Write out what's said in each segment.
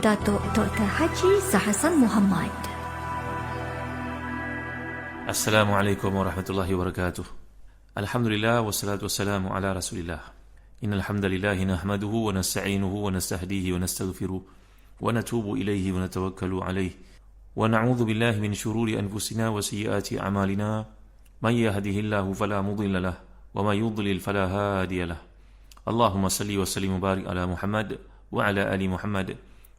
Dato Dr. Haji Zahasan Muhammad. Assalamu alaikum wa rahmatullahi wa barakatuh. Alhamdulillah wa salatu wa salamu ala إن الحمد لله نحمده ونستعينه ونستهديه ونستغفره ونتوب إليه ونتوكل عليه ونعوذ بالله من شرور أنفسنا وسيئات أعمالنا من يهده الله فلا مضل له وما يضلل فلا هادي له اللهم صل وسلم وبارك على محمد وعلى آل محمد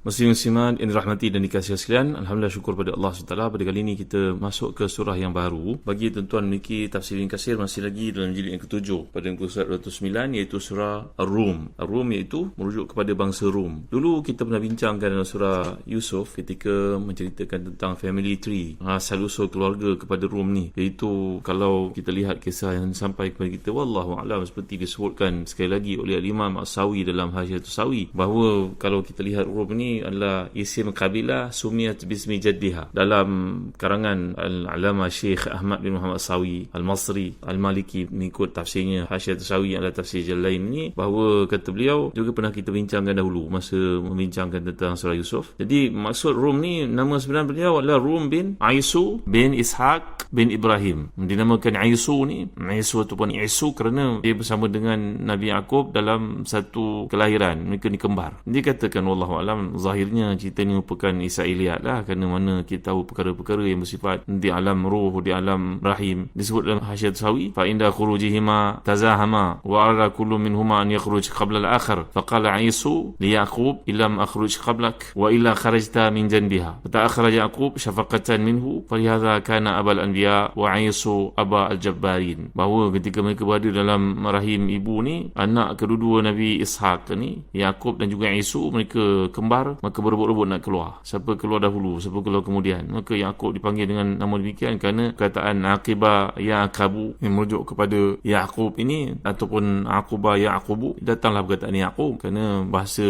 Muslim Muslimat yang dirahmati dan dikasihi sekalian Alhamdulillah syukur pada Allah SWT Pada kali ini kita masuk ke surah yang baru. Bagi tuan-tuan memiliki tafsir yang kasir Masih lagi dalam jilid yang ketujuh. Pada muka surat 209 Iaitu surah Ar-Rum. Ar-Rum iaitu merujuk kepada bangsa Rum. Dulu kita pernah bincangkan dalam surah Yusuf Ketika menceritakan tentang family tree. Asal usul keluarga kepada Rum ni. Iaitu kalau kita lihat kisah yang sampai kepada kita Wallahu'alam seperti disebutkan sekali lagi oleh Imam As-Sawi dalam Hasyatul Sawi Bahawa kalau kita lihat Rum ni adalah isim kabilah sumiyat bismi jaddiha. Dalam karangan al-alama Syekh Ahmad bin Muhammad Sawi al-Masri al-Maliki mengikut tafsirnya Hasyiat Sawi adalah tafsir lain ni bahawa kata beliau juga pernah kita bincangkan dahulu masa membincangkan tentang surah Yusuf. Jadi maksud Rum ni nama sebenar beliau adalah Rum bin Aisu bin Ishaq bin Ibrahim. Dinamakan Aisu ni Aisu ataupun Isu kerana dia bersama dengan Nabi Yaakob dalam satu kelahiran mereka ni kembar. Dia katakan Wallahualam zahirnya cerita ini merupakan Israeliat lah kerana mana kita tahu perkara-perkara yang bersifat di alam ruh, di alam rahim. Disebut dalam hasyat sawi fa inda khurujihima tazahama wa ara kullu minhuma an yakhruj qabla al-akhar faqala Isu li Yaqub ilam akhruj qablak wa illa kharajta min janbiha. Fa akhraj Yaqub shafaqatan minhu fa hadha kana abal anbiya wa Isu aba al-jabbarin. Bahawa ketika mereka berada dalam rahim ibu ni anak kedua-dua Nabi Ishaq ni Yaqub dan juga Isu mereka kembar maka berebut-rebut nak keluar. Siapa keluar dahulu siapa keluar kemudian. Maka Yaakob dipanggil dengan nama demikian kerana perkataan Aqibah Yaakabu yang merujuk kepada Yaakob ini ataupun Aqubah Yaakubu datanglah perkataan Yaakob kerana bahasa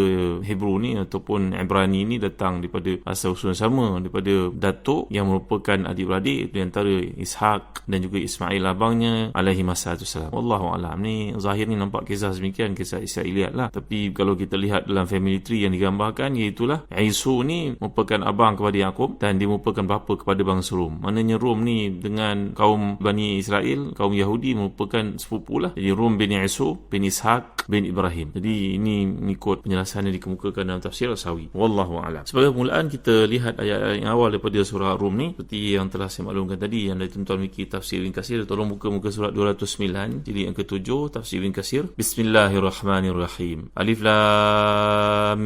Hebrew ni ataupun Ibrani ni datang daripada asal usul sama daripada datuk yang merupakan adik-beradik di antara Ishak dan juga Ismail abangnya alaihi wassalam. Wallahu alam. Ni zahir ni nampak kisah demikian kisah Israeliat lah. Tapi kalau kita lihat dalam family tree yang digambarkan itulah Isu ni merupakan abang kepada Yaakob dan dia merupakan bapa kepada bangsa Rom. Maknanya Rom ni dengan kaum Bani Israel, kaum Yahudi merupakan sepupu lah. Jadi Rom bin Isu bin Ishaq bin Ibrahim. Jadi ini mengikut penjelasan yang dikemukakan dalam tafsir Al-Sawi. Wallahu a'lam. Sebagai permulaan kita lihat ayat-ayat yang awal daripada surah Rom ni seperti yang telah saya maklumkan tadi yang dari tuan-tuan memiliki tafsir bin Kasir tolong buka muka surat 209 jadi yang ketujuh tafsir bin Kasir. Bismillahirrahmanirrahim. Alif lam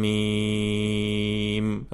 mim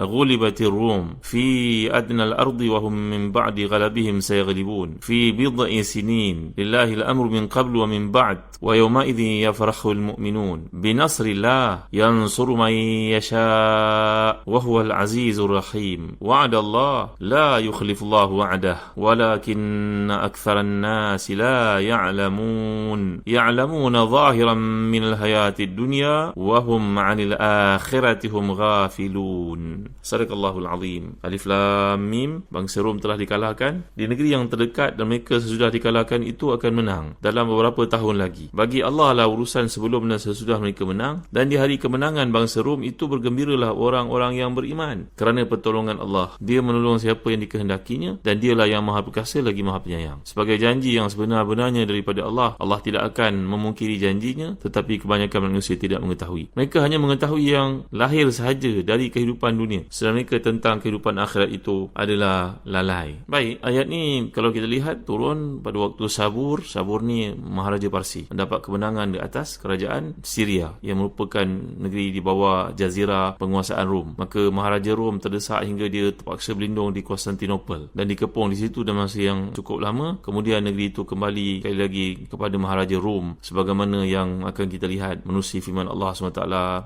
غلبت الروم في أدنى الأرض وهم من بعد غلبهم سيغلبون. في بضع سنين لله الأمر من قبل ومن بعد ويومئذ يفرح المؤمنون. بنصر الله ينصر من يشاء وهو العزيز الرحيم. وعد الله لا يخلف الله وعده ولكن أكثر الناس لا يعلمون. يعلمون ظاهرا من الحياة الدنيا وهم عن الآخرة hum ghafilun. Sadaqallahu al-azim. Alif lam mim, bangsa Rom telah dikalahkan. Di negeri yang terdekat dan mereka sesudah dikalahkan itu akan menang dalam beberapa tahun lagi. Bagi Allah lah urusan sebelum dan sesudah mereka menang dan di hari kemenangan bangsa Rom itu bergembiralah orang-orang yang beriman kerana pertolongan Allah. Dia menolong siapa yang dikehendakinya dan dialah yang Maha Perkasa lagi Maha Penyayang. Sebagai janji yang sebenar-benarnya daripada Allah, Allah tidak akan memungkiri janjinya tetapi kebanyakan manusia tidak mengetahui. Mereka hanya mengetahui yang lahir sahaja dari kehidupan dunia sedang mereka tentang kehidupan akhirat itu adalah lalai. Baik, ayat ni kalau kita lihat turun pada waktu Sabur. Sabur ni Maharaja Parsi mendapat kemenangan di atas kerajaan Syria yang merupakan negeri di bawah jazirah penguasaan Rom. Maka Maharaja Rom terdesak hingga dia terpaksa berlindung di Konstantinopel dan dikepung di situ dalam masa yang cukup lama. Kemudian negeri itu kembali sekali lagi kepada Maharaja Rom sebagaimana yang akan kita lihat menusi firman Allah SWT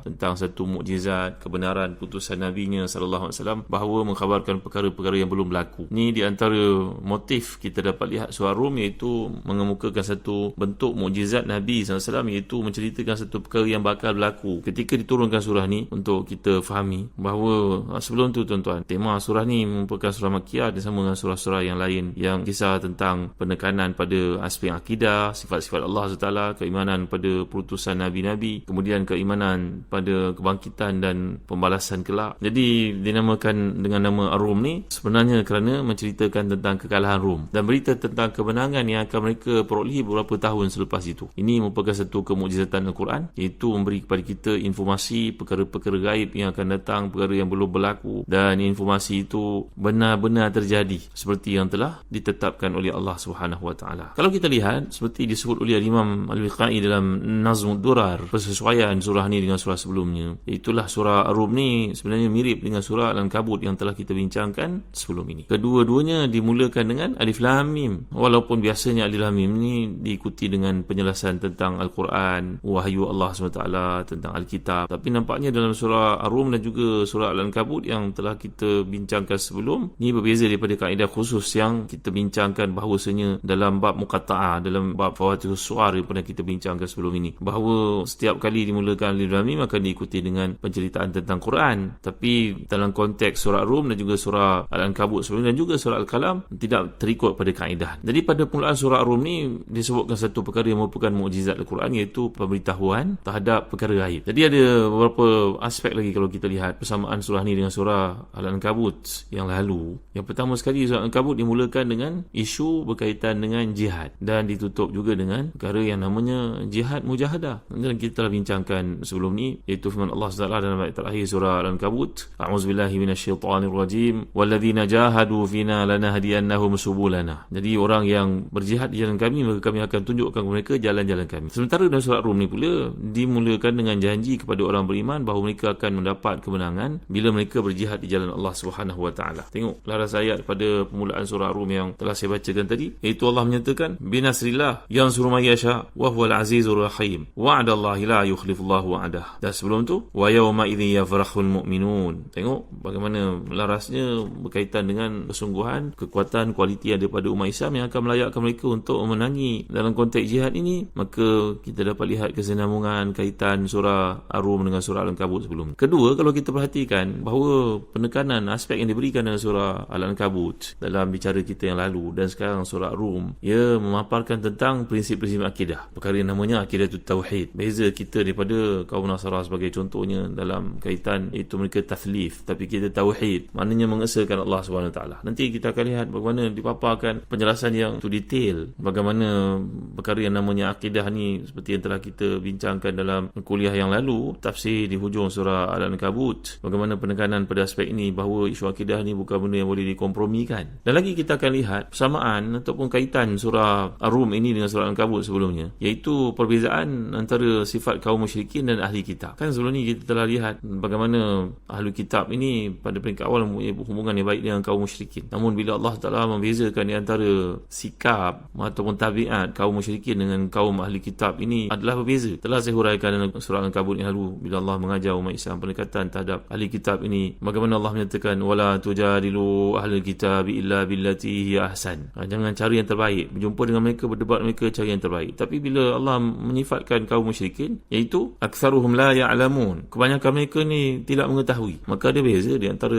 tentang satu mukjizat syariat, kebenaran putusan nabinya sallallahu alaihi wasallam bahawa mengkhabarkan perkara-perkara yang belum berlaku. Ini di antara motif kita dapat lihat surah Rum iaitu mengemukakan satu bentuk mukjizat Nabi SAW iaitu menceritakan satu perkara yang bakal berlaku ketika diturunkan surah ni untuk kita fahami bahawa ah, sebelum tu tuan-tuan tema surah ni merupakan surah Makiyah dan sama dengan surah-surah yang lain yang kisah tentang penekanan pada aspek akidah sifat-sifat Allah SWT keimanan pada putusan Nabi-Nabi kemudian keimanan pada kebangkitan dan pembalasan kelak jadi dinamakan dengan nama Ar-Rum ni sebenarnya kerana menceritakan tentang kekalahan Rum dan berita tentang kemenangan yang akan mereka perolehi beberapa tahun selepas itu ini merupakan satu kemujizatan Al-Quran iaitu memberi kepada kita informasi perkara-perkara gaib yang akan datang perkara yang belum berlaku dan informasi itu benar-benar terjadi seperti yang telah ditetapkan oleh Allah Subhanahu Wa Taala. Kalau kita lihat seperti disebut oleh Imam Al-Wiqai dalam Nazmud Durar persesuaian surah ni dengan surah sebelumnya. Itulah surah Ar-Rum ni sebenarnya mirip dengan surah Al-Ankabut yang telah kita bincangkan sebelum ini. Kedua-duanya dimulakan dengan Alif Lam Mim. Walaupun biasanya Alif Lam Mim ni diikuti dengan penjelasan tentang Al-Quran, wahyu Allah SWT tentang Alkitab. Tapi nampaknya dalam surah Ar-Rum dan juga surah Al-Ankabut yang telah kita bincangkan sebelum ni berbeza daripada kaedah khusus yang kita bincangkan bahawasanya dalam bab muqatta'ah, dalam bab fawatihus suar yang pernah kita bincangkan sebelum ini. Bahawa setiap kali dimulakan Alif Lam Mim akan diikuti dengan penceritaan tentang Quran. Tapi dalam konteks surah Ar-Rum dan juga surah Al-Ankabut sebelum dan juga surah Al-Kalam tidak terikut pada kaedah. Jadi pada permulaan surah Ar-Rum ni disebutkan satu perkara yang merupakan mukjizat Al-Quran iaitu pemberitahuan terhadap perkara gaib. Jadi ada beberapa aspek lagi kalau kita lihat persamaan surah ni dengan surah Al-Ankabut yang lalu. Yang pertama sekali surah Al-Ankabut dimulakan dengan isu berkaitan dengan jihad dan ditutup juga dengan perkara yang namanya jihad mujahadah. Dan kita telah bincangkan sebelum ni iaitu firman Allah SWT dalam terakhir surah Al-Ankabut. A'udzubillahi minasyaitonirrajim. Walladzina jahadu fina lanahdiyannahum subulana. Jadi orang yang berjihad di jalan kami maka kami akan tunjukkan kepada mereka jalan-jalan kami. Sementara dalam surat Rum ni pula dimulakan dengan janji kepada orang beriman bahawa mereka akan mendapat kemenangan bila mereka berjihad di jalan Allah Subhanahu Wa Taala. Tengok laras ayat pada permulaan surah Rum yang telah saya bacakan tadi iaitu Allah menyatakan binasrillah yang suruh yasha wa huwal azizur rahim. Wa'adallahi la yukhlifullahu wa'adah. Dan sebelum tu wa yawma idzi yafrahul mu'minun. Tengok bagaimana larasnya berkaitan dengan kesungguhan, kekuatan, kualiti yang daripada umat Islam yang akan melayakkan mereka untuk memenangi. Dalam konteks jihad ini maka kita dapat lihat kesenambungan kaitan surah Ar-Rum dengan surah Al-Ankabut sebelum. Kedua kalau kita perhatikan bahawa penekanan aspek yang diberikan dalam surah Al-Ankabut dalam bicara kita yang lalu dan sekarang surah Ar-Rum ia memaparkan tentang prinsip-prinsip akidah. Perkara yang namanya akidah tauhid. Beza kita daripada kaum Nasara sebagai contohnya dalam kaitan itu mereka tathlif tapi kita tauhid. Maknanya mengesahkan Allah SWT nanti kita akan lihat bagaimana dipaparkan penjelasan yang tu detail. Bagaimana perkara yang namanya akidah ni seperti yang telah kita bincangkan dalam kuliah yang lalu tafsir di hujung surah Al-Ankabut. Bagaimana penekanan pada aspek ini bahawa isu akidah ni bukan benda yang boleh dikompromikan. Dan lagi kita akan lihat persamaan ataupun kaitan surah Ar-Rum ini dengan surah Al-Ankabut sebelumnya. Iaitu perbezaan antara sifat kaum musyrikin dan ahli kitab. Kan sebelum ni kita telah lihat bagaimana ahli kitab ini pada peringkat awal mempunyai hubungan yang baik dengan kaum musyrikin namun bila Allah Ta'ala membezakan di antara sikap ataupun tabiat kaum musyrikin dengan kaum ahli kitab ini adalah berbeza. Telah saya huraikan dalam surah Al-Kabut yang lalu bila Allah mengajar umat Islam pendekatan terhadap ahli kitab ini. Bagaimana Allah menyatakan wala tujadilu ahli kitab illa billati hiya ahsan. Ha, jangan cari yang terbaik. Berjumpa dengan mereka berdebat mereka cari yang terbaik. Tapi bila Allah menyifatkan kaum musyrikin iaitu aktsaruhum la ya'lamun. Kebanyakan mereka ni tidak mengetahui. Maka ada beza di antara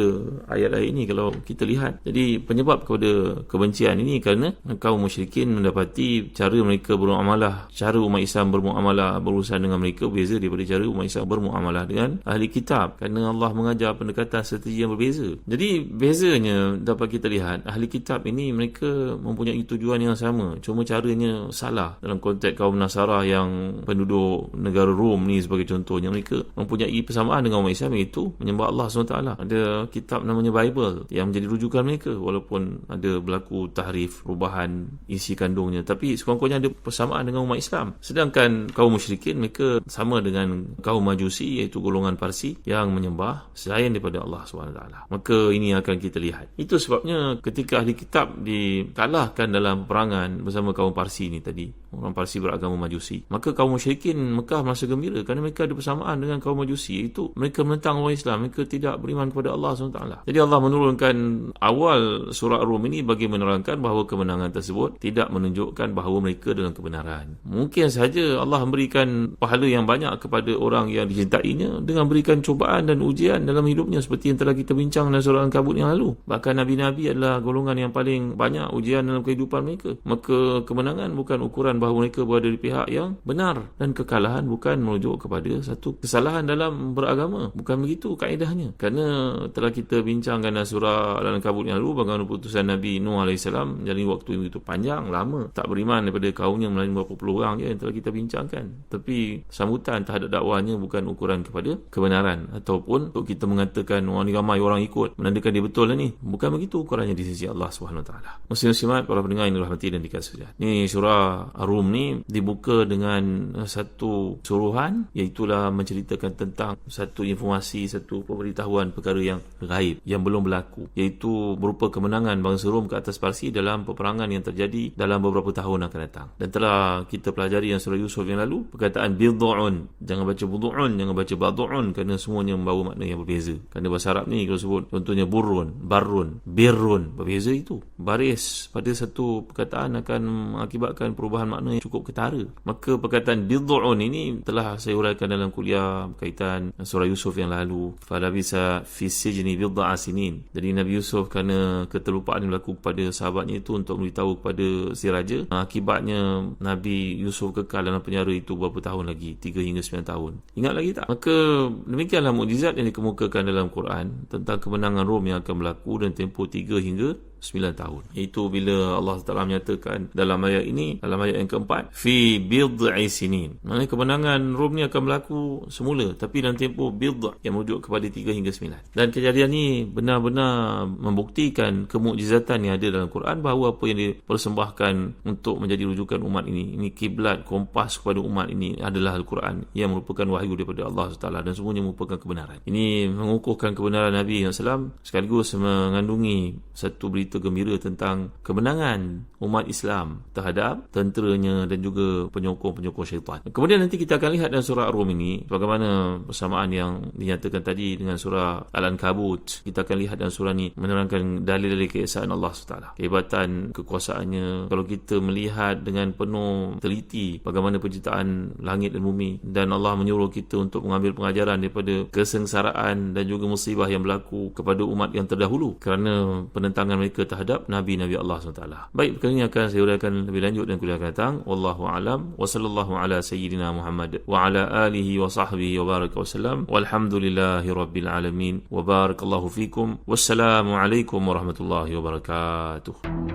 ayat-ayat ini kalau kita lihat. Jadi penyebab kepada kebencian ini kerana kaum musyrikin mendapati cara mereka bermuamalah, cara umat Islam bermuamalah berurusan dengan mereka berbeza daripada cara umat Islam bermuamalah dengan ahli kitab kerana Allah mengajar pendekatan strategi yang berbeza. Jadi bezanya dapat kita lihat ahli kitab ini mereka mempunyai tujuan yang sama, cuma caranya salah dalam konteks kaum Nasara yang penduduk negara Rom ni sebagai contohnya mereka mempunyai persamaan dengan umat Islam iaitu menyembah Allah SWT. Ada kitab namanya Bible yang menjadi rujukan mereka walaupun ada berlaku tahrif, perubahan isi kandungnya. Tapi sekurang-kurangnya ada persamaan dengan umat Islam. Sedangkan kaum musyrikin mereka sama dengan kaum majusi iaitu golongan Parsi yang menyembah selain daripada Allah SWT. Maka ini akan kita lihat. Itu sebabnya ketika ahli kitab dikalahkan dalam perangan bersama kaum Parsi ini tadi orang Parsi beragama majusi maka kaum musyrikin Mekah merasa gembira kerana mereka ada persamaan dengan kaum majusi itu mereka menentang orang Islam mereka tidak beriman kepada Allah SWT jadi Allah menurunkan awal surah Rum ini bagi menerangkan bahawa kemenangan tersebut tidak menunjukkan bahawa mereka dalam kebenaran. Mungkin saja Allah memberikan pahala yang banyak kepada orang yang dicintainya dengan berikan cubaan dan ujian dalam hidupnya seperti yang telah kita bincang dalam surah Al-Kabut yang lalu. Bahkan Nabi-Nabi adalah golongan yang paling banyak ujian dalam kehidupan mereka. Maka kemenangan bukan ukuran bahawa mereka berada di pihak yang benar dan kekalahan bukan merujuk kepada satu kesalahan dalam beragama. Bukan begitu kaedahnya kerana telah kita bincangkan dalam surah Al-Kabut yang lalu bagaimana putusan Nabi Nuh AS jadi waktu itu panjang lama tak beriman daripada kaumnya melainkan beberapa puluh orang je yang telah kita bincangkan. Tapi sambutan terhadap dakwahnya bukan ukuran kepada kebenaran. Ataupun untuk kita mengatakan orang ni ramai orang ikut menandakan dia betul lah ni. Bukan begitu ukurannya di sisi Allah SWT Muslim-Muslimat para pendengar yang dirahmati dan dikasih ni surah Ar-Rum ni dibuka dengan satu suruhan iaitulah menceritakan tentang satu informasi satu pemberitahuan perkara yang gaib yang belum berlaku iaitu berupa kemenangan bangsa Rom ke atas Parsi dalam peperangan yang terjadi dalam beberapa tahun akan datang. Dan telah kita pelajari yang surah Yusuf yang lalu perkataan bid'un. Jangan baca bud'un jangan baca bad'un kerana semuanya membawa makna yang berbeza. Kerana bahasa Arab ni kalau sebut contohnya burrun barrun birrun. Berbeza itu. Baris pada satu perkataan akan mengakibatkan perubahan makna yang cukup ketara. Maka perkataan bid'un ini telah saya uraikan dalam kuliah berkaitan surah Yusuf yang lalu fala bisa fi sijni bid'a sinin. Jadi Nabi Yusuf kerana keterlupaan yang berlaku kepada sahabatnya itu untuk memberitahu kepada si raja akibatnya Nabi Yusuf kekal dalam penjara itu beberapa tahun lagi? 3 hingga 9 tahun. Ingat lagi tak? Maka demikianlah mukjizat yang dikemukakan dalam Quran tentang kemenangan Rom yang akan berlaku dan tempoh 3 hingga 9 tahun. Itu bila Allah Taala menyatakan dalam ayat ini dalam ayat yang keempat fi bid'i sinin. Maknanya kemenangan Rom ni akan berlaku semula tapi dalam tempoh bid' yang merujuk kepada 3 hingga 9 dan kejadian ni benar-benar membuktikan kemukjizatan yang ada dalam Quran bahawa apa yang dipersembahkan untuk menjadi rujukan umat ini ini kiblat kompas kepada umat ini adalah Al-Quran yang merupakan wahyu daripada Allah Taala dan semuanya merupakan kebenaran. Ini mengukuhkan kebenaran Nabi SAW sekaligus mengandungi satu berita berita gembira tentang kemenangan umat Islam terhadap tenteranya dan juga penyokong-penyokong syaitan. Kemudian nanti kita akan lihat dalam surah Ar-Rum ini bagaimana persamaan yang dinyatakan tadi dengan surah Al-Ankabut. Kita akan lihat dalam surah ini menerangkan dalil-dalil keesaan Allah SWT. Kehebatan kekuasaannya. Kalau kita melihat dengan penuh teliti bagaimana penciptaan langit dan bumi dan Allah menyuruh kita untuk mengambil pengajaran daripada kesengsaraan dan juga musibah yang berlaku kepada umat yang terdahulu kerana penentangan mereka mereka terhadap nabi-nabi Allah SWT. Baik, perkara ini akan saya uraikan lebih lanjut dan kuliah akan datang. Wallahu alam wa sallallahu ala sayyidina Muhammad wa ala alihi wa sahbihi wa baraka wa sallam. Walhamdulillahi rabbil alamin wa barakallahu fikum. Wassalamu alaikum warahmatullahi wabarakatuh.